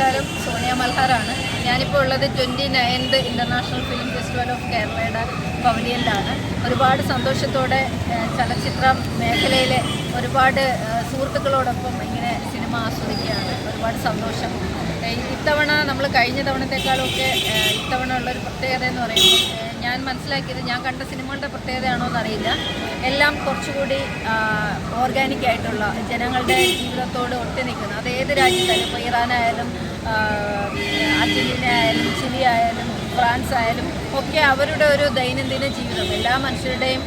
നമസ്കാരം സോണിയ മൽഹാറാണ് ഞാനിപ്പോൾ ഉള്ളത് twenty ninth international film festival of കേരളയുടെ പവലിയനിലാണ് ഒരുപാട് സന്തോഷത്തോടെ ചലച്ചിത്ര മേഖലയിലെ ഒരുപാട് സുഹൃത്തുക്കളോടൊപ്പം ഇങ്ങനെ സിനിമ ആസ്വദിക്കുകയാണ്. ഒരുപാട് സന്തോഷം. ഇത്തവണ നമ്മൾ കഴിഞ്ഞ തവണത്തെക്കാളൊക്കെ ഇത്തവണ ഉള്ളൊരു പ്രത്യേകത എന്ന് പറയുമ്പോൾ ഞാൻ മനസ്സിലാക്കിയത് ഞാൻ കണ്ട സിനിമകളുടെ പ്രത്യേകതയാണോ എന്നറിയില്ല. എല്ലാം കുറച്ചുകൂടി ഓർഗാനിക് ആയിട്ടുള്ള ജനങ്ങളുടെ ജീവിതത്തോട് ഒട്ടി അത് ഏത് രാജ്യത്തായാലും ഇപ്പോൾ ഇറാനായാലും അർജന്റീന ആയാലും ചിലി ആയാലും ഫ്രാൻസ് ആയാലും ഒക്കെ അവരുടെ ഒരു ദൈനംദിന ജീവിതം. എല്ലാ മനുഷ്യരുടെയും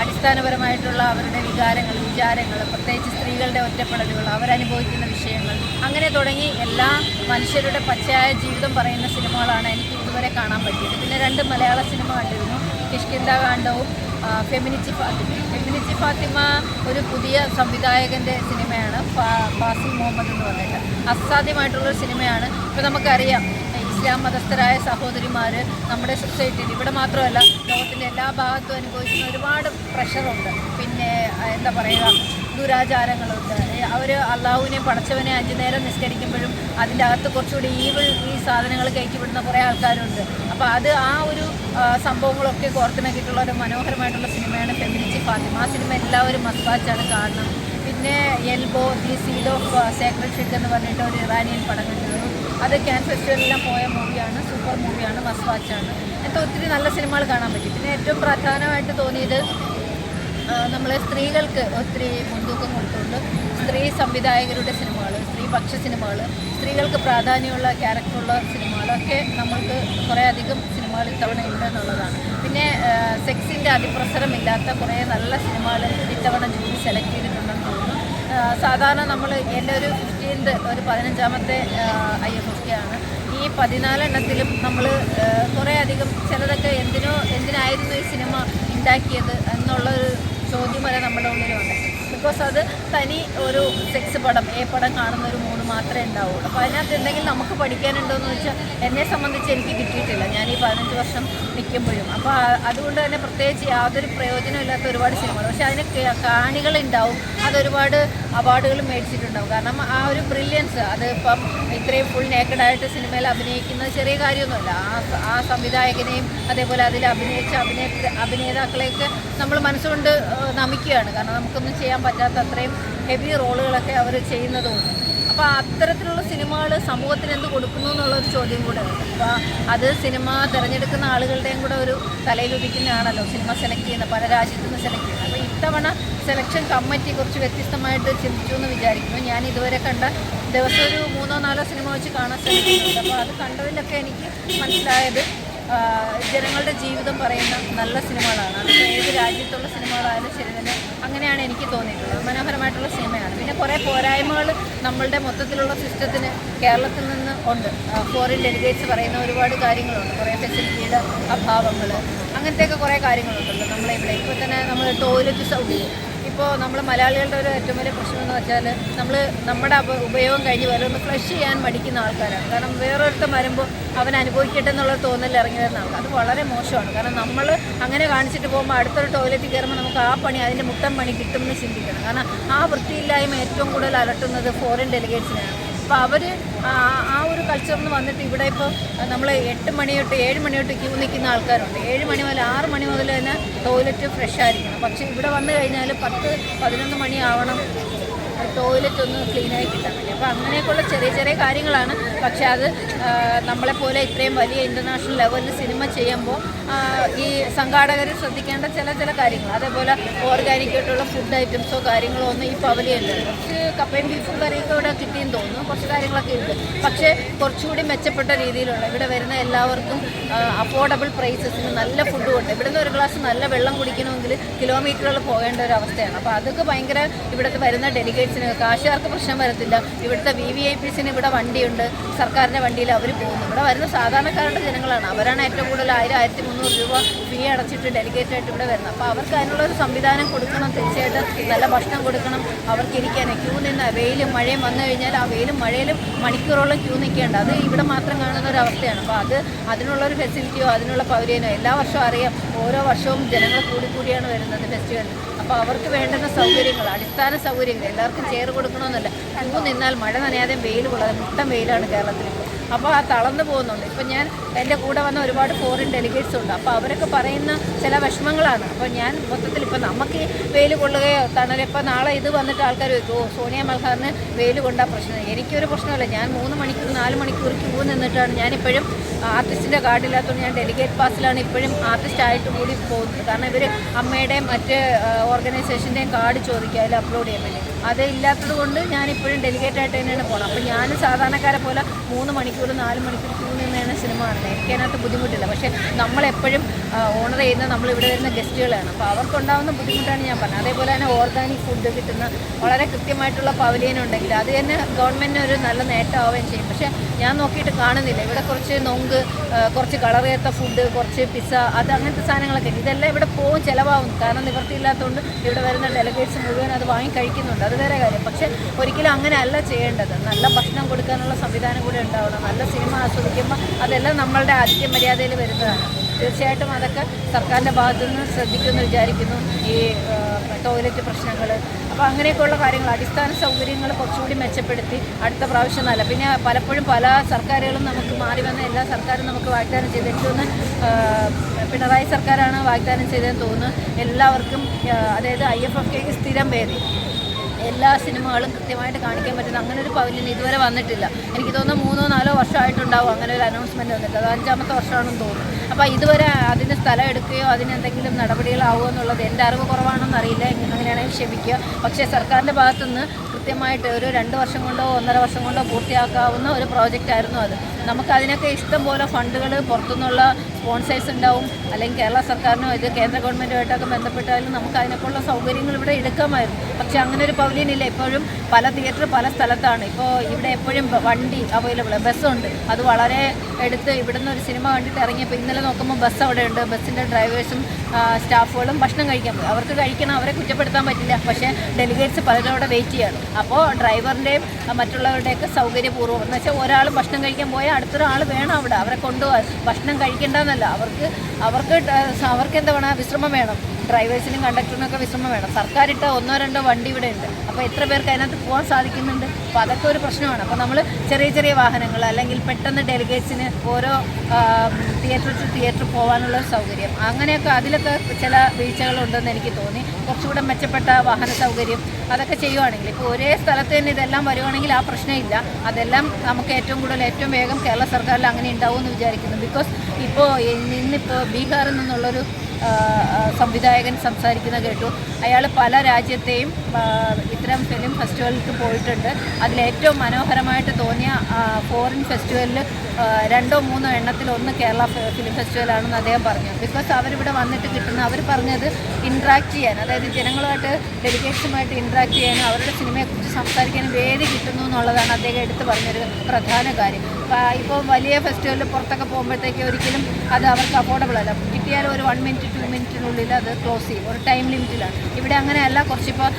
അടിസ്ഥാനപരമായിട്ടുള്ള അവരുടെ വികാരങ്ങൾ വിചാരങ്ങൾ പ്രത്യേകിച്ച് സ്ത്രീകളുടെ ഒറ്റപ്പെടലുകൾ അവരനുഭവിക്കുന്ന വിഷയങ്ങൾ അങ്ങനെ തുടങ്ങി എല്ലാ മനുഷ്യരുടെ പച്ചയായ ജീവിതം പറയുന്ന സിനിമകളാണ് എനിക്ക് ഇതുവരെ കാണാൻ പറ്റിയത്. പിന്നെ രണ്ട് മലയാള സിനിമ കണ്ടിരുന്നു കിഷ്കിന്ദ കാണ്ഡവും ഫെമിനിച്ചി ഫാത്തിമ ഫാത്തിമ ഒരു പുതിയ സംവിധായകന്റെ സിനിമയാണ് ഫാസിൽ മുഹമ്മദ് എന്ന് പറഞ്ഞിട്ട്. അസാധ്യമായിട്ടുള്ളൊരു സിനിമയാണ്. ഇപ്പോൾ നമുക്കറിയാം ഇസ്ലാം മതസ്ഥരായ സഹോദരിമാർ നമ്മുടെ സൊസൈറ്റിയിൽ ഇവിടെ മാത്രമല്ല ലോകത്തിന്റെ എല്ലാ ഭാഗത്തും അനുഭവിക്കുന്ന ഒരുപാട് പ്രഷറുണ്ട് പിന്നെ എന്താ പറയുക ദുരാചാരങ്ങളുണ്ട് അവർ അള്ളാഹുവിനെ പടച്ചവനെ അഞ്ചു നേരം നിസ്കരിക്കുമ്പോഴും അതിന്റെ അകത്ത് കുറച്ചുകൂടി ഈവിൾ ഈ സാധനങ്ങൾ കയറ്റി വിടുന്ന കുറേ ആൾക്കാരുണ്ട്. അപ്പോൾ അത് ആ ഒരു സംഭവങ്ങളൊക്കെ കോർത്തിണക്കിയിട്ടുള്ള ഒരു മനോഹരമായിട്ടുള്ള സിനിമയാണ് ഫെമിനിച്ചി ഫാത്തിമ. ആ സിനിമ എല്ലാവരും മസ്ബാച്ചാണ് കാണണം പിന്നെ elbow the seed of sacred fig എന്ന് പറഞ്ഞിട്ട് ഒരു ഇറാനിയൻ പടം കണ്ടിരുന്നു. അത് ക്യാൻ ഫെസ്റ്റിവലിലെല്ലാം പോയ മൂവിയാണ് സൂപ്പർ മൂവിയാണ് മസ്വാച്ചാണ് വാച്ചാണ് എനിക്ക് ഒത്തിരി നല്ല സിനിമകൾ കാണാൻ പറ്റി. പിന്നെ ഏറ്റവും പ്രധാനമായിട്ട് തോന്നിയത് നമ്മൾ സ്ത്രീകൾക്ക് ഒത്തിരി മുൻതൂക്കം കൊടുത്തുകൊണ്ട് സ്ത്രീ സംവിധായകരുടെ സിനിമകൾ സ്ത്രീപക്ഷ സിനിമകൾ സ്ത്രീകൾക്ക് പ്രാധാന്യമുള്ള ക്യാരക്ടറുള്ള സിനിമകളൊക്കെ നമ്മൾക്ക് കുറേ അധികം സിനിമകൾ ഇത്തവണ ഉണ്ട് എന്നുള്ളതാണ് പിന്നെ സെക്സിന്റെ അതിപ്രസരമില്ലാത്ത കുറേ നല്ല സിനിമകൾ ഇത്തവണ ജൂറി സെലക്ട് ചെയ്തിട്ടുണ്ടെന്ന് തോന്നുന്നു. സാധാരണ നമ്മൾ എന്റെ ഒരു ഫിഫ്റ്റീൻത് ഒരു പതിനഞ്ചാമത്തെ ഐ എഫ് കെ ആണ് ഈ പതിനാലെണ്ണത്തിലും നമ്മൾ കുറേ അധികം ചിലതൊക്കെ എന്തിനോ എന്തിനായിരുന്നു ഈ സിനിമ ഉണ്ടാക്കിയത് എന്നുള്ളൊരു ചോദ്യം വരെ നമ്മുടെ ഉള്ളിലുണ്ട്. ബിക്കോസ് അത് തനി ഒരു സെക്സ് പടം ഏ പടം കാണുന്ന ഒരു മൂന്ന് മാത്രമേ ഉണ്ടാവുള്ളൂ. അപ്പോൾ അതിനകത്ത് എന്തെങ്കിലും നമുക്ക് പഠിക്കാനുണ്ടോയെന്ന് വെച്ചാൽ എന്നെ സംബന്ധിച്ച് എനിക്ക് കിട്ടിയിട്ടില്ല. ഞാൻ ഈ പതിനഞ്ച് വർഷം നിൽക്കുമ്പോഴും. അപ്പോൾ അതുകൊണ്ട് തന്നെ പ്രത്യേകിച്ച് യാതൊരു പ്രയോജനമില്ലാത്ത ഒരുപാട് സിനിമകൾ. പക്ഷേ അതിന് ക- കാണികളുണ്ടാവും അതൊരുപാട് അവാർഡുകൾ മേടിച്ചിട്ടുണ്ടാവും. കാരണം ആ ഒരു ബ്രില്യൻസ് അത് ഇപ്പം ഇത്രയും ഫുൾ നേക്കഡായിട്ട് സിനിമയിൽ അഭിനയിക്കുന്നത് ചെറിയ കാര്യമൊന്നുമല്ല. ആ ആ സംവിധായകനെയും അതേപോലെ അതിൽ അഭിനയിച്ച അഭിനയ അഭിനേതാക്കളെയൊക്കെ നമ്മൾ മനസ്സുകൊണ്ട് നമിക്കുകയാണ്. കാരണം നമുക്കൊന്നും ചെയ്യാൻ പറ്റാത്ത അത്രയും ഹെവി റോളുകളൊക്കെ അവർ ചെയ്യുന്നതുകൊണ്ട്. അപ്പോൾ അത്തരത്തിലുള്ള സിനിമകൾ സമൂഹത്തിന് എന്ത് കൊടുക്കുന്നു എന്നുള്ളൊരു ചോദ്യം കൂടെ അപ്പോൾ അത് സിനിമ തിരഞ്ഞെടുക്കുന്ന ആളുകളുടെയും കൂടെ ഒരു തലയിലുദിക്കുന്നതാണല്ലോ സിനിമ സെലക്ട് ചെയ്യുന്ന പല രാജ്യത്തു നിന്ന് സെലക്ട് ചെയ്യുന്നത് അപ്പോൾ ഇത്തവണ സെലക്ഷൻ കമ്മിറ്റി കുറച്ച് വ്യത്യസ്തമായിട്ട് ചിന്തിച്ചു എന്ന് വിചാരിക്കുന്നു. ഞാൻ ഇതുവരെ കണ്ട ദിവസം ഒരു മൂന്നോ നാലോ സിനിമ വെച്ച് കാണാൻ ശ്രമിക്കുന്നുണ്ട്. അപ്പോൾ അത് കണ്ടതിലൊക്കെ എനിക്ക് മനസ്സിലായത് ജനങ്ങളുടെ ജീവിതം പറയുന്ന നല്ല സിനിമകളാണ്. അത് ഏത് രാജ്യത്തുള്ള സിനിമകളായാലും ശരി തന്നെ അങ്ങനെയാണ് എനിക്ക് തോന്നിയിട്ടുള്ളത്. മനോഹരമായിട്ടുള്ള സിനിമയാണ്. പിന്നെ കുറേ പോരായ്മകൾ നമ്മളുടെ മൊത്തത്തിലുള്ള സിസ്റ്റത്തിന് കേരളത്തിൽ നിന്ന് ഉണ്ട്. ഫോറിൻ ഡെലിഗേറ്റ്സ് പറയുന്ന ഒരുപാട് കാര്യങ്ങളുണ്ട്. കുറേ ഫെസിലിറ്റിയുടെ അഭാവങ്ങൾ അങ്ങനത്തെയൊക്കെ കുറേ കാര്യങ്ങളുണ്ടല്ലോ നമ്മളെ ഇവിടെ ഇപ്പോൾ തന്നെ നമ്മൾ ടോയ്ലറ്റ് സൗകര്യം. ഇപ്പോൾ നമ്മൾ മലയാളികളുടെ ഒരു ഏറ്റവും വലിയ പ്രശ്നം എന്ന് വെച്ചാൽ നമ്മൾ നമ്മുടെ ഉപയോഗം കഴിഞ്ഞ് വരെ ഒന്ന് ഫ്ലഷ് ചെയ്യാൻ മടിക്കുന്ന ആൾക്കാരാണ്. കാരണം വേറൊരുത്തം വരുമ്പോൾ അവൻ അനുഭവിക്കട്ടെ എന്നുള്ള തോന്നൽ ഇറങ്ങി വരുന്ന ആൾക്കാർ. അത് വളരെ മോശമാണ്. കാരണം നമ്മൾ അങ്ങനെ കാണിച്ചിട്ട് പോകുമ്പോൾ അടുത്തൊരു ടോയ്ലറ്റിൽ കയറുമ്പോൾ നമുക്ക് ആ പണി അതിന്റെ മുട്ടൻ പണി കിട്ടുമെന്ന് ചിന്തിക്കണം. കാരണം ആ വൃത്തിയില്ലായ്മ ഏറ്റവും കൂടുതൽ അലട്ടുന്നത് ഫോറിൻ ഡെലിഗേറ്റ്സിനാണ് അപ്പോൾ അവർ ആ ഒരു കൾച്ചറിൽ നിന്ന് വന്നിട്ട് ഇവിടെ ഇപ്പോൾ നമ്മൾ എട്ട് മണി തൊട്ട് ഏഴ് മണി തൊട്ട് ക്യൂ നിൽക്കുന്ന ആൾക്കാരുണ്ട്. ഏഴ് മണി മുതൽ ആറ് മണി മുതൽ തന്നെ ടോയ്ലറ്റ് ഫ്രഷ് ആയിരിക്കണം. പക്ഷേ ഇവിടെ വന്നു കഴിഞ്ഞാൽ പത്ത് പതിനൊന്ന് മണി ആവണം. ടോയ്ലറ്റ് ഒന്ന് ക്ലീനായി കിട്ടാൻ വേണ്ടി. അപ്പോൾ അങ്ങനെയൊക്കെയുള്ള ചെറിയ ചെറിയ കാര്യങ്ങളാണ് പക്ഷേ അത് നമ്മളെപ്പോലെ ഇത്രയും വലിയ ഇന്റർനാഷണൽ ലെവലിൽ സിനിമ ചെയ്യുമ്പോൾ ഈ സംഘാടകർ ശ്രദ്ധിക്കേണ്ട ചില ചില കാര്യങ്ങൾ. അതേപോലെ ഓർഗാനിക് ആയിട്ടുള്ള ഫുഡ് ഐറ്റംസോ കാര്യങ്ങളോ ഒന്നും ഈ പവലിയല്ല കുറച്ച് കപ്പയും ബീഫും കറിയൊക്കെ ഇവിടെ കിട്ടിയെന്ന് തോന്നുന്നു. കുറച്ച് കാര്യങ്ങളൊക്കെ ഉണ്ട്. പക്ഷേ കുറച്ചുകൂടി മെച്ചപ്പെട്ട രീതിയിലുള്ള ഇവിടെ വരുന്ന എല്ലാവർക്കും അഫോർഡബിൾ പ്രൈസസിന് നല്ല ഫുഡ് ഉണ്ട്. ഇവിടുന്ന് ഒരു ഗ്ലാസ് നല്ല വെള്ളം കുടിക്കണമെങ്കിൽ കിലോമീറ്ററുകൾ പോകേണ്ട ഒരു അവസ്ഥയാണ്. അപ്പോൾ അതൊക്കെ ഭയങ്കര ഇവിടുത്തെ വരുന്ന ഡെലിഗേറ്റ്സിന് കാശുകാർക്ക് പ്രശ്നം വരത്തില്ല. ഇവിടുത്തെ വി വി ഐ പിസിന് ഇവിടെ വണ്ടിയുണ്ട്. സർക്കാരിന്റെ വണ്ടിയിൽ അവർ പോകുന്നു. ഇവിടെ വരുന്ന സാധാരണക്കാരുടെ ജനങ്ങളാണ്. അവരാണ് ഏറ്റവും കൂടുതൽ ആയിരം ആയിരത്തി മുന്നൂറ് രൂപ ഫീ അടച്ചിട്ട് ഡെലിഗേറ്റ് ആയിട്ട് ഇവിടെ വരുന്നത്. അപ്പോൾ അവർക്ക് അതിനുള്ള ഒരു സംവിധാനം കൊടുക്കണം. തീർച്ചയായിട്ടും നല്ല ഭക്ഷണം കൊടുക്കണം. അവർക്ക് ഇരിക്കാൻ ക്യൂ നിന്ന് വെയിലും മഴയും വന്നു കഴിഞ്ഞാൽ ആ വെയിലും മഴയിലും മണിക്കൂറോളം ക്യൂ നിൽക്കേണ്ട. അത് ഇവിടെ മാത്രം കാണുന്ന ഒരു അവസ്ഥയാണ്. അപ്പോൾ അത് അതിനുള്ള ഒരു ഫെസിലിറ്റിയോ അതിനുള്ള പൗരനോ എല്ലാ വർഷവും അറിയാം. ഓരോ വർഷവും ജനങ്ങൾ കൂടി കൂടിയാണ് വരുന്നത് ഫെസ്റ്റിവലിന് അപ്പോൾ അവർക്ക് വേണ്ടുന്ന സൗകര്യങ്ങൾ അടിസ്ഥാന സൗകര്യങ്ങൾ എല്ലാവർക്കും ചേർ കൊടുക്കണമെന്നല്ല. പൂ നിന്നാൽ മഴ നനയാതെ വെയിൽ കൊള്ളാതെ മുട്ടം വെയിലാണ് കേരളത്തിൽ അപ്പോൾ ആ തളർന്നു പോകുന്നുണ്ട്. ഇപ്പം ഞാൻ എന്റെ കൂടെ വന്ന ഒരുപാട് ഫോറിൻ ഡെലിഗേറ്റ്സ് ഉണ്ട്. അപ്പോൾ അവരൊക്കെ പറയുന്ന ചില വിഷമങ്ങളാണ്. അപ്പോൾ ഞാൻ മൊത്തത്തിൽ ഇപ്പം നമുക്ക് വെയിൽ കൊള്ളുകയോ തണൽ ഇപ്പം നാളെ ഇത് വന്നിട്ട് ആൾക്കാർ ചോദിക്കും ഓ സോണിയ മൽഹാറിന് വെയിൽ കൊണ്ടാ പ്രശ്നം? എനിക്കൊരു പ്രശ്നമല്ല. ഞാൻ മൂന്ന് മണിക്കൂർ നാല് മണിക്കൂർ ക്യൂ നിന്നിട്ടാണ് ഞാനിപ്പോഴും ആർട്ടിസ്റ്റിന്റെ കാർഡില്ലാത്തതുകൊണ്ട് ഞാൻ ഡെലിഗേറ്റ് പാസിലാണ് ഇപ്പോഴും ആർട്ടിസ്റ്റ് ആയിട്ട് കൂടി പോകുന്നത്. കാരണം ഇവർ അമ്മയുടെയും മറ്റ് ഓർഗനൈസേഷന്റെയും കാർഡ് ചോദിക്കുക അതിൽ അപ്ലോഡ് ചെയ്യാൻ വേണ്ടി. അത് ഇല്ലാത്തത് കൊണ്ട് ഞാനിപ്പോഴും ഡെലിഗേറ്റ് ആയിട്ട് തന്നെയാണ് പോകണം അപ്പോൾ ഞാൻ സാധാരണക്കാരെ പോലെ മൂന്ന് മണിക്കൂർ നാല് മണിക്കൂർ ക്യൂ നിന്നാണ് സിനിമ കാണുന്നത്. എനിക്കതിനകത്ത് ബുദ്ധിമുട്ടില്ല. പക്ഷേ നമ്മളെപ്പോഴും ഓണർ ചെയ്യുന്ന നമ്മൾ ഇവിടെ വരുന്ന ഗസ്റ്റുകളാണ്. അപ്പോൾ അവർക്കുണ്ടാകുന്ന ബുദ്ധിമുട്ടാണ് ഞാൻ പറഞ്ഞത്. അതേപോലെ തന്നെ ഓർഗാനിക് ഫുഡ് കിട്ടുന്ന വളരെ കൃത്യമായിട്ടുള്ള പവലിയൻ ഉണ്ടെങ്കിൽ അത് തന്നെ ഗവൺമെന്റിന് ഒരു നല്ല നേട്ടമാവുകയും ചെയ്യും. പക്ഷേ ഞാൻ നോക്കിയിട്ട് കാണുന്നില്ല. ഇവിടെ കുറച്ച് നൊങ്ക് കുറച്ച് കളർ ഫുഡ് കുറച്ച് പിസ്സ അത് അങ്ങനത്തെ സാധനങ്ങളൊക്കെ. ഇതെല്ലാം ഇവിടെ പോകും ചിലവാകും. കാരണം നിവൃത്തിയില്ലാത്തതുകൊണ്ട് ഇവിടെ വരുന്ന ഡെലിഗേറ്റ്സ് മുഴുവൻ അത് വാങ്ങി കഴിക്കുന്നുണ്ട്. അത് വേറെ കാര്യം. പക്ഷെ ഒരിക്കലും അങ്ങനെ അല്ല ചെയ്യേണ്ടത്. നല്ല ഭക്ഷണം കൊടുക്കാനുള്ള സംവിധാനം കൂടെ ഉണ്ടാവണം. നല്ല സിനിമ ആസ്വദിക്കുമ്പോൾ അതെല്ലാം നമ്മളുടെ ആദ്യ മര്യാദയിൽ വരുന്നതാണ്. തീർച്ചയായിട്ടും അതൊക്കെ സർക്കാരിന്റെ ഭാഗത്തു നിന്ന് ശ്രദ്ധിക്കുമെന്ന് വിചാരിക്കുന്നു. ഈ ടോയ്ലറ്റ് പ്രശ്നങ്ങൾ അപ്പോൾ അങ്ങനെയൊക്കെയുള്ള കാര്യങ്ങൾ അടിസ്ഥാന സൗകര്യങ്ങൾ കുറച്ചുകൂടി മെച്ചപ്പെടുത്തി അടുത്ത പ്രാവശ്യം നല്ല. പിന്നെ പലപ്പോഴും പല സർക്കാരുകളും നമുക്ക് മാറി വന്ന എല്ലാ സർക്കാരും നമുക്ക് വാഗ്ദാനം ചെയ്ത് എനിക്ക് പിണറായി സർക്കാരാണ് വാഗ്ദാനം ചെയ്തതെന്ന് തോന്നുന്നു. എല്ലാവർക്കും അതായത് ഐ എഫ് എഫ് കെക്ക് സ്ഥിരം വേദി എല്ലാ സിനിമകളും കൃത്യമായിട്ട് കാണിക്കാൻ പറ്റുന്ന അങ്ങനെ ഒരു പവലിയൻ ഇതുവരെ വന്നിട്ടില്ല. എനിക്ക് തോന്നുന്നു മൂന്നോ നാലോ വർഷമായിട്ടുണ്ടാവും അങ്ങനെ ഒരു അനൗൺസ്മെന്റ് വന്നിട്ട്. അത് അഞ്ചാമത്തെ വർഷമാണെന്ന് തോന്നുന്നു. അപ്പോൾ ഇതുവരെ അതിന് സ്ഥലം എടുക്കുകയോ അതിന് എന്തെങ്കിലും നടപടികളാവുമോ എന്നുള്ളത് എന്റെ അറിവ് കുറവാണെന്ന് അറിയില്ല. അങ്ങനെയാണെങ്കിൽ ക്ഷമിക്കുക. പക്ഷേ സർക്കാരിന്റെ ഭാഗത്തുനിന്ന് കൃത്യമായിട്ട് ഒരു രണ്ട് വർഷം കൊണ്ടോ ഒന്നര വർഷം കൊണ്ടോ പൂർത്തിയാക്കാവുന്ന ഒരു പ്രോജക്റ്റ് ആയിരുന്നു അത്. നമുക്ക് അതിനൊക്കെ ഇഷ്ടം പോലെ ഫണ്ടുകൾ പുറത്തുനിന്നുള്ള സ്പോൺസേഴ്സ് ഉണ്ടാവും അല്ലെങ്കിൽ കേരള സർക്കാരിനോ ഇത് കേന്ദ്ര ഗവൺമെന്റുമായിട്ടൊക്കെ ബന്ധപ്പെട്ടാലും നമുക്ക് അതിനൊക്കെയുള്ള സൗകര്യങ്ങൾ ഇവിടെ എടുക്കാമായിരുന്നു. പക്ഷേ അങ്ങനെ ഒരു പവലിയൻ ഇല്ല. പല തിയേറ്റർ പല സ്ഥലത്താണ്. ഇപ്പോൾ ഇവിടെ എപ്പോഴും വണ്ടി അവൈലബിൾ ബസ്സുണ്ട് അത് വളരെ എടുത്ത് ഇവിടുന്ന് ഒരു സിനിമ കണ്ടിട്ട് ഇറങ്ങിയപ്പോൾ ഇന്നലെ നോക്കുമ്പോൾ ബസ് അവിടെ ഉണ്ട്. ബസ്സിന്റെ ഡ്രൈവേഴ്സും സ്റ്റാഫുകളും ഭക്ഷണം കഴിക്കാൻ പോയി. അവർക്ക് കഴിക്കണം അവരെ കുറ്റപ്പെടുത്താൻ പറ്റില്ല. പക്ഷേ ഡെലിഗേറ്റ്സ് പലരും അവിടെ വെയിറ്റ് ചെയ്യാണ്. അപ്പോൾ ഡ്രൈവറിന്റെയും മറ്റുള്ളവരുടെയൊക്കെ സൗകര്യപൂർവം. എന്ന് വെച്ചാൽ ഒരാൾ ഭക്ഷണം കഴിക്കാൻ പോയാൽ അടുത്തൊരാൾ വേണം അവിടെ. അവരെ കൊണ്ടുപോകാൻ. ഭക്ഷണം കഴിക്കേണ്ടെന്നല്ല അവർക്ക് അവർക്ക് അവർക്ക് എന്താ വേണം? വിശ്രമം വേണം. ഡ്രൈവേഴ്സിനും കണ്ടക്ടറിനും ഒക്കെ വിശ്രമം വേണം. സർക്കാർ ഇട്ട ഒന്നോ രണ്ടോ വണ്ടി ഇവിടെ ഉണ്ട്. അപ്പോൾ എത്ര പേർക്ക് അതിനകത്ത് പോകാൻ സാധിക്കുന്നുണ്ട്? അപ്പോൾ അതൊക്കെ ഒരു പ്രശ്നമാണ്. അപ്പോൾ നമ്മൾ ചെറിയ ചെറിയ വാഹനങ്ങൾ അല്ലെങ്കിൽ പെട്ടെന്ന് ഡെലിഗേറ്റ്സിന് ഓരോ തിയേറ്റർ ടു തിയേറ്റർ പോകാനുള്ള സൗകര്യം. അങ്ങനെയൊക്കെ അതിലൊക്കെ ചില വീഴ്ചകളുണ്ടെന്ന് എനിക്ക് തോന്നി. കുറച്ചുകൂടെ മെച്ചപ്പെട്ട വാഹന സൗകര്യം അതൊക്കെ ചെയ്യുവാണെങ്കിൽ ഇപ്പോൾ ഒരേ സ്ഥലത്ത് തന്നെ ഇതെല്ലാം വരുവാണെങ്കിൽ ആ പ്രശ്നമില്ല. അതെല്ലാം നമുക്ക് ഏറ്റവും കൂടുതൽ ഏറ്റവും വേഗം കേരള സർക്കാരിൽ അങ്ങനെ ഉണ്ടാവും എന്ന് വിചാരിക്കുന്നു ബിക്കോസ് ഇപ്പോൾ ഇന്നിപ്പോൾ ബീഹാറിൽ നിന്നുള്ളൊരു സംവിധായകൻ സംസാരിക്കുന്ന കേട്ടു. അയാൾ പല രാജ്യത്തെയും ഇത്തരം ഫിലിം ഫെസ്റ്റിവലിലേക്ക് പോയിട്ടുണ്ട്. അതിലേറ്റവും മനോഹരമായിട്ട് തോന്നിയ ഫോറിൻ ഫെസ്റ്റിവലിൽ രണ്ടോ മൂന്നോ എണ്ണത്തിൽ ഒന്ന് കേരള ഫിലിം ഫെസ്റ്റിവലാണെന്ന് അദ്ദേഹം പറഞ്ഞു. ബിക്കോസ് അവരിവിടെ വന്നിട്ട് കിട്ടുന്ന അവർ പറഞ്ഞത് ഇൻട്രാക്ട് ചെയ്യാൻ അതായത് ജനങ്ങളുമായിട്ട് ഡെലിഗേറ്റ്സുമായിട്ട് ഇൻട്രാക്ട് ചെയ്യാൻ അവരുടെ സിനിമയെക്കുറിച്ച് സംസാരിക്കാനും വേദി കിട്ടുന്നു എന്നുള്ളതാണ് അദ്ദേഹം എടുത്തു പറഞ്ഞൊരു പ്രധാന കാര്യം. ഇപ്പോൾ വലിയ ഫെസ്റ്റിവലിൽ പുറത്തൊക്കെ പോകുമ്പോഴത്തേക്ക് ഒരിക്കലും അത് അവർക്ക് അഫോർഡബിൾ അല്ല. കിട്ടിയാലും ഒരു വൺ മിനിറ്റ് ടു മിനിറ്റിനുള്ളിൽ അത് ക്ലോസ് ചെയ്യും. ഒരു ടൈം ലിമിറ്റിലാണ് ഇവിടെ അങ്ങനെയല്ല. കുറച്ചിപ്പോൾ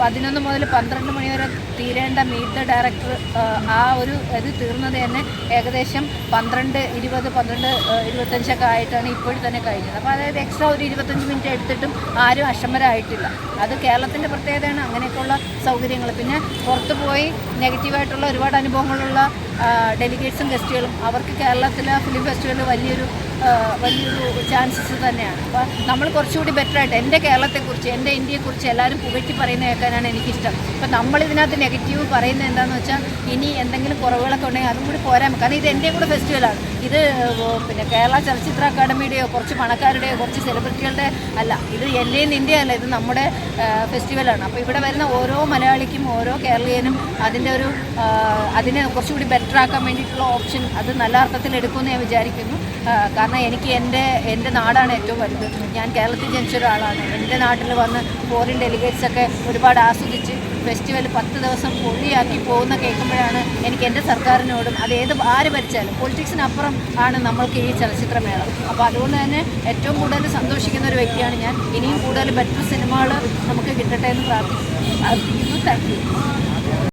പതിനൊന്ന് മുതൽ പന്ത്രണ്ട് മണി വരെ തീരേണ്ട മീറ്റ് ദ ഡയറക്ടർ ആ ഒരു ഇത് തീർന്നത് തന്നെ ഏകദേശം പന്ത്രണ്ട് ഇരുപത് പന്ത്രണ്ട് ഇരുപത്തഞ്ചൊക്കെ ആയിട്ടാണ് ഇപ്പോഴും തന്നെ കഴിഞ്ഞത്. അപ്പോൾ അതായത് എക്സ്ട്രാ ഒരു ഇരുപത്തഞ്ച് മിനിറ്റ് എടുത്തിട്ടും ആരും അക്ഷമരായിട്ടില്ല അത് കേരളത്തിന്റെ പ്രത്യേകതയാണ്. അങ്ങനെയൊക്കെയുള്ള സൗകര്യങ്ങൾ. പിന്നെ പുറത്ത് പോയി നെഗറ്റീവായിട്ടുള്ള ഒരുപാട് അനുഭവങ്ങളുള്ള ഡെലിഗേറ്റ്സും ഗസ്റ്റുകളും അവർക്ക് കേരളത്തിലെ ഫിലിം ഫെസ്റ്റിവലിൽ വലിയൊരു വലിയൊരു ചാൻസസ് തന്നെയാണ്. അപ്പോൾ നമ്മൾ കുറച്ചുകൂടി ബെറ്റർ ആയിട്ട് എന്റെ കേരളത്തെക്കുറിച്ച് എന്റെ ഇന്ത്യയെക്കുറിച്ച് എല്ലാവരും പുകഴ്ത്തി പറയുന്നത് കേൾക്കാനാണ് എനിക്കിഷ്ടം. അപ്പോൾ നമ്മളിതിനകത്ത് നെഗറ്റീവ് പറയുന്നത് എന്താണെന്ന് വെച്ചാൽ ഇനി എന്തെങ്കിലും കുറവുകളൊക്കെ ഉണ്ടെങ്കിൽ അതും കൂടി പോരാൻ കാരണം ഇത് എന്റെയും കൂടെ ഫെസ്റ്റിവലാണ് ഇത് പിന്നെ കേരള ചലച്ചിത്ര അക്കാദമിയുടെയോ കുറച്ച് പണക്കാരുടെയോ കുറച്ച് സെലിബ്രിറ്റികളുടെ അല്ല. ഇത് എന്റെയും നിന്റെ അല്ല. ഇത് നമ്മുടെ ഫെസ്റ്റിവലാണ് അപ്പോൾ ഇവിടെ വരുന്ന ഓരോ മലയാളിക്കും ഓരോ കേരളീയനും അതിന്റെ ഒരു അതിനെ കുറച്ചുകൂടി ബെറ്റർ ആക്കാൻ വേണ്ടിയിട്ടുള്ള ഓപ്ഷൻ അത് നല്ല അർത്ഥത്തിൽ എടുക്കുമെന്ന് ഞാൻ വിചാരിക്കുന്നു. ആ, കാരണം എനിക്ക് എന്റെ എന്റെ നാടാണ് ഏറ്റവും വലുത്. ഞാൻ കേരളത്തിൽ ജനിച്ച ഒരാളാണ്. എന്റെ നാട്ടിൽ വന്ന് ഫോറിൻ ഡെലിഗേറ്റ്സ് ഒക്കെ ഒരുപാട് ആസ്വദിച്ച് ഫെസ്റ്റിവൽ പത്ത് ദിവസം പൊള്ളിയാക്കി പോകുന്ന കേൾക്കുമ്പോഴാണ് എനിക്ക് എന്റെ സർക്കാരിനോടും അത് ഏത് ആര് ഭരിച്ചാലും പൊളിറ്റിക്സിനപ്പുറം ആണ് നമ്മൾക്ക് ഈ ചലച്ചിത്രമേള. അപ്പോൾ അതുകൊണ്ട് തന്നെ ഏറ്റവും കൂടുതൽ സന്തോഷിക്കുന്ന ഒരു വ്യക്തിയാണ് ഞാൻ. ഇനിയും കൂടുതൽ ബെറ്റർ സിനിമകൾ നമുക്ക് കിട്ടട്ടെ എന്ന് പ്രാർത്ഥിക്കുന്നു. Thank you